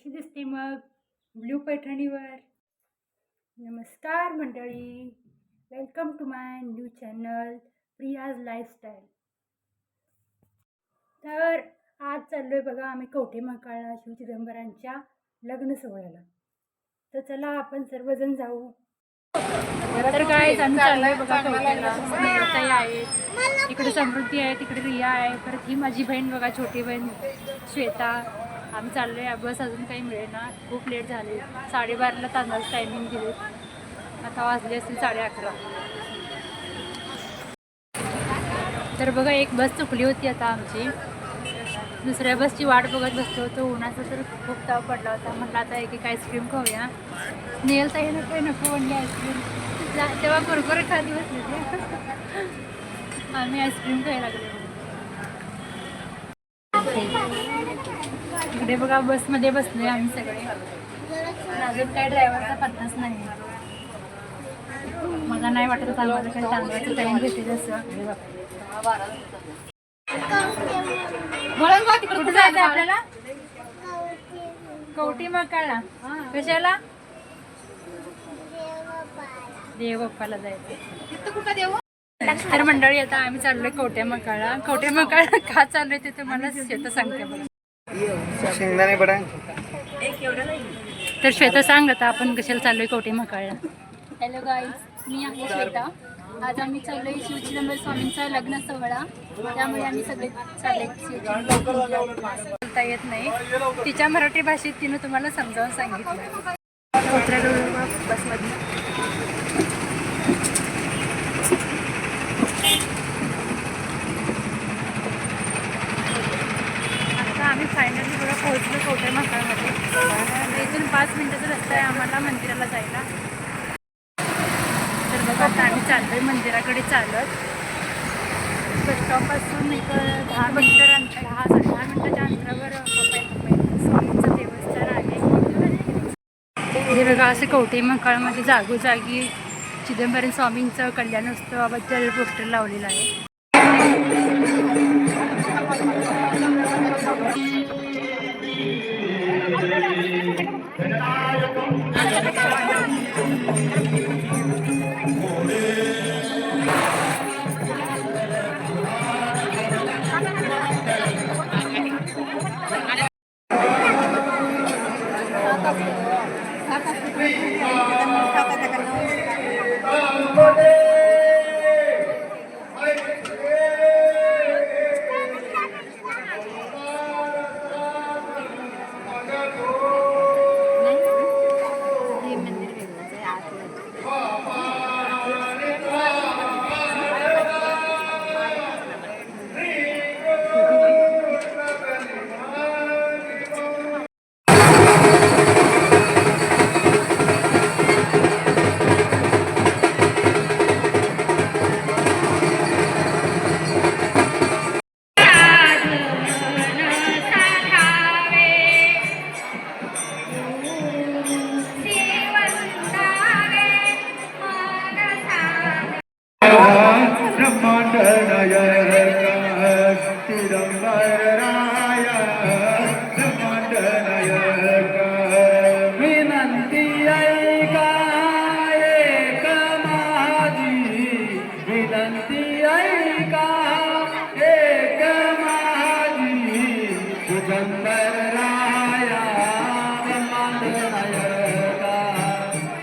कशी दिसते मग? ब्ल्यू पैठणीवर. नमस्कार मंडळी. Welcome to my new channel Priya's lifestyle तर आज चाललो आहे बघा आम्ही कवठे महाकाळला शिव चिदंबरांच्या लग्न सोहळ्याला. तर चला आपण सर्वजण जाऊ. तर काय आम्ही आहे बघा आहेत इकडे समृद्धी आहे तिकडे रिया आहे परत ही माझी बहीण बघा छोटी बहीण श्वेता. आम्ही चाललोय. बस अजून काही मिळेना. खूप लेट झाले. साडेबाराला तांदळाचं टायमिंग दिले आता वाजले असतील साडे अकरा. तर बघा एक बस चुकली होती आता आमची. दुसऱ्या बसची वाट बघत बसलो होतो. उन्हाचा तर खूप ताप पडला होता. म्हटलं आता एक एक आईस्क्रीम खाऊया. नेल ताई नको नको म्हणली आईस्क्रीम तेव्हा बरोबर खाली बसले ते आम्ही आईस्क्रीम खायला लागलो. इकडे बघा बसमध्ये बसलोय आम्ही सगळे. अजून काय ड्रायव्हरचा पत्ताच नाही. मला नाही वाटत आम्हाला काही तांदळाचं टाईम कुठे जायचं आपल्याला? कवटी मग काढला कशाला? देवबाप्पाला जायचं तर मंडळी आता आम्ही चाललोय कवट्या मकाळा कवट्या मकाळा का चाललोय ते तुम्हाला श्वेता सांगते बघा. शेंगदाणे बडा. तर श्वेता सांग आता आपण कशाला चाललोय कवटे मकाळला हॅलो गाईज मी आहे श्वेता. आज आम्ही चाललोय शिव चिदंबर स्वामींचा लग्न सोहळा. त्यामुळे आम्ही सगळे चालले बोलता येत नाही. तिच्या मराठी भाषेत तिनं तुम्हाला समजावून सांगितलं बघा बसमध्ये आता आम्ही फायनली बघा पोहोचलो छोटे मकाळमध्ये इथून पाच मिनटाचा रस्ता आहे आम्हाला मंदिराला जायला. तर बघा आता आम्ही चाललोय मंदिराकडे चालत. बस स्टॉपपासून एक दहा मिनिटं अंतर दहा दहा मिनिटाच्या अंतरावर स्वामीचं देवस्थान आहे. हे बघा असं कवटे मकाळमध्ये जागोजागी चिदंबरम स्वामींचं कल्याणोत्सवाबद्दल पोस्टर लावलेलं आहे.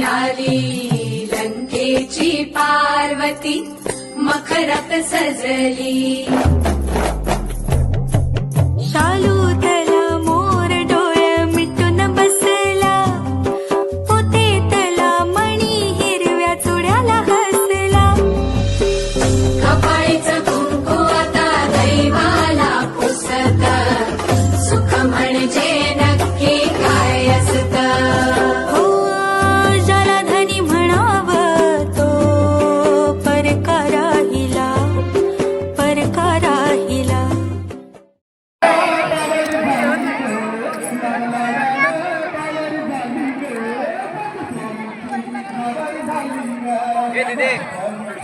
आली लंकेची पार्वती मखरात सजली.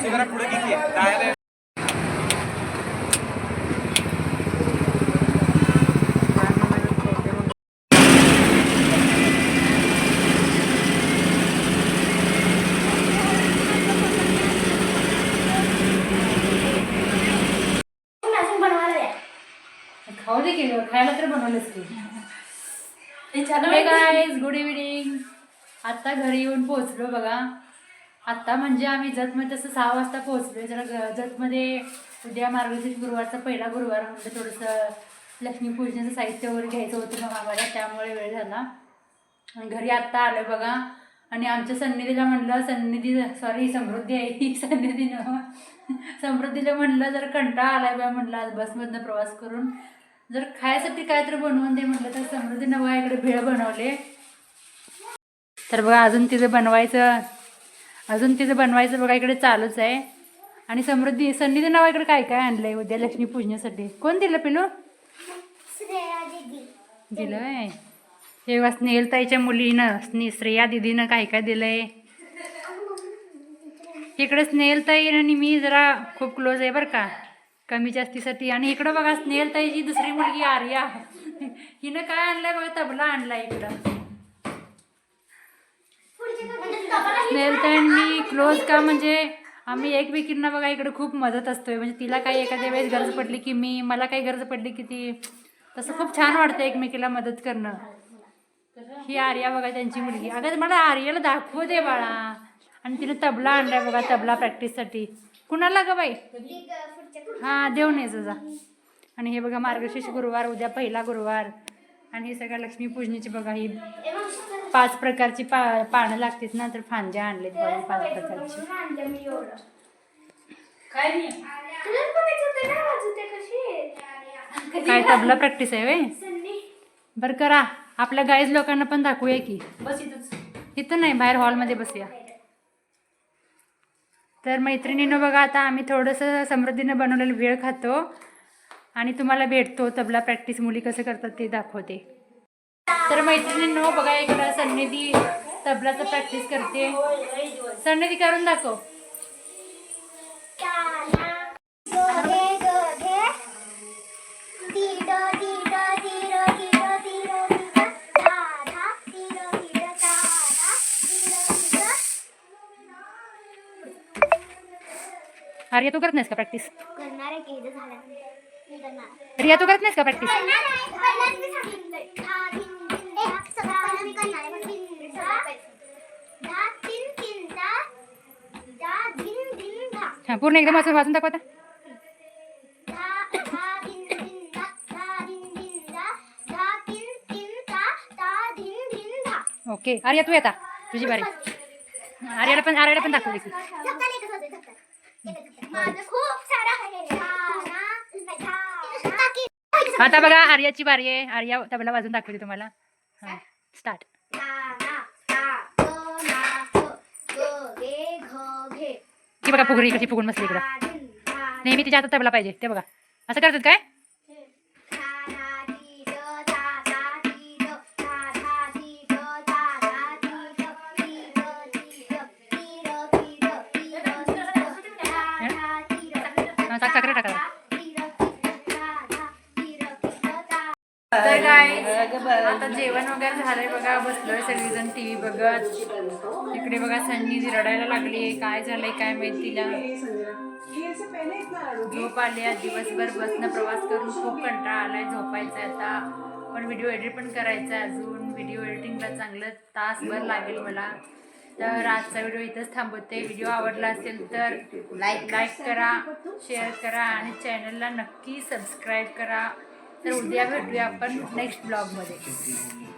जरा पुढे किती खाऊ दे की खायला तर बनवलंच की. गुड इव्हिनिंग आत्ता घरी येऊन पोहोचलो बघा. आत्ता म्हणजे आम्ही जतमध्ये तसं सहा वाजता पोहोचलो जरा ग जतमध्ये उद्या मार्गशीर्ष गुरुवारचा पहिला गुरुवार म्हणजे थोडंसं लक्ष्मीपूजनाचं साहित्य वगैरे घ्यायचं होतं मग आम्हाला त्यामुळे वेळ झाला. आणि घरी आत्ता आलं बघा. आणि आमच्या सन्निधीला म्हणलं सन्निधी सॉरी समृद्धी आहे. ही सन्निधी न समृद्धीला म्हणलं जर कंटाळा आलाय बा म्हणलं आज बसमधनं प्रवास करून. जर खायसाठी काहीतरी बनवून दे म्हटलं तर समृद्धी नवा इकडे भेळ बनवले. तर बघा अजून तिचं बनवायचं. अजून तिचं बनवायचं बघा इकडे चालूच आहे. आणि समृद्धी सन्निधी नावा इकडे काय काय आणलंय उद्या लक्ष्मी पूजण्यासाठी कोण दिलं पिलू? दिलं आहे हे बघा स्नेहलताईच्या मुलीनं स्ने श्रेया दिदीनं काय काय दिलंय? इकडे स्नेहलताई आणि मी जरा खूप क्लोज आहे बरं का. कमी जास्तीसाठी. आणि इकडं बघा स्नेहलताईची दुसरी मुलगी आर्या हिनं काय आणलंय बघा तबला आणलाय इकडं. स्नेहलताई आणि मी क्लोज का? म्हणजे आम्ही एकमेकींना बघा इकडे खूप मदत असतोय. म्हणजे तिला काही एखाद्या वेळेस गरज पडली की मी मला काही गरज पडली की ती तसं खूप छान वाटतं एकमेकीला मदत करणं. ही आर्या बघा त्यांची मुलगी. अगं मला आर्याला दाखवू दे बाळा. आणि तिने तबला आणलाय बघा तबला प्रॅक्टिससाठी कुणाला गं बाई? हां देऊन ये जा आणि हे बघा मार्गशीर्ष गुरुवार उद्या पहिला गुरुवार. आणि हे सगळ्या लक्ष्मीपूजनीची बघा ही पाच प्रकारची पा पानं लागतात ना तर फांद्या आणलेत बघा पाच प्रकारची. काय तबला प्रॅक्टिस आहे वे बरं करा आपल्या गाईज लोकांना पण दाखवूया की. बस इथं नाही बाहेर हॉलमध्ये बसूया. तर मैत्रिणीनं बघा आता आम्ही थोडंसं समृद्धीनं बनवलेलं वेळ खातो आणि तुम्हाला भेटतो तबला प्रॅक्टिस मुली कसं करतात ते दाखवते. तर मैत्रिणींनो बघा इकडं सन्निधी तबलाचं प्रॅक्टिस करते. सन्निधी करून दाखव. आर्या तू करत नाहीस का प्रॅक्टिस करणार आहे की इथं झालं. मी करणार. रिया तू करत नाहीस का प्रॅक्टिस हां पूर्ण एकदम वाचून वाचून दाखवता ओके आर्या तू येता तुझी बारी. आर्याला पण आर्याला पण दाखव देखील आता बघा आर्याची बारी आहे. आर्या तबला वाजून दाखवली तुम्हाला. हां स्टार्ट ती बघा फुगडी कशी फुगून बसली इकडं. नेहमी तिच्या हातात तबला पाहिजे ते बघा. असं करतात काय? साखरे टाका तर काय आता जेवण वगैरे झालंय बघा बसलोय सगळीजण टी व्ही बघत. इकडे बघा सन्नी रडायला लागली काय झालंय काय माहीत तिला? झोप आली आज दिवसभर बसनं प्रवास करून खूप कंटाळा आलाय झोपायचं आहे आता. पण व्हिडिओ एडिट पण करायचा आहे अजून. व्हिडिओ एडिटिंगला चांगलं तासभर लागेल मला. तर आजचा व्हिडिओ इथंच थांबवते. व्हिडिओ आवडला असेल तर लाईक लाईक करा शेअर करा आणि चॅनलला नक्की सबस्क्राईब करा. तर उद्या भेटूया आपण नेक्स्ट ब्लॉगमध्ये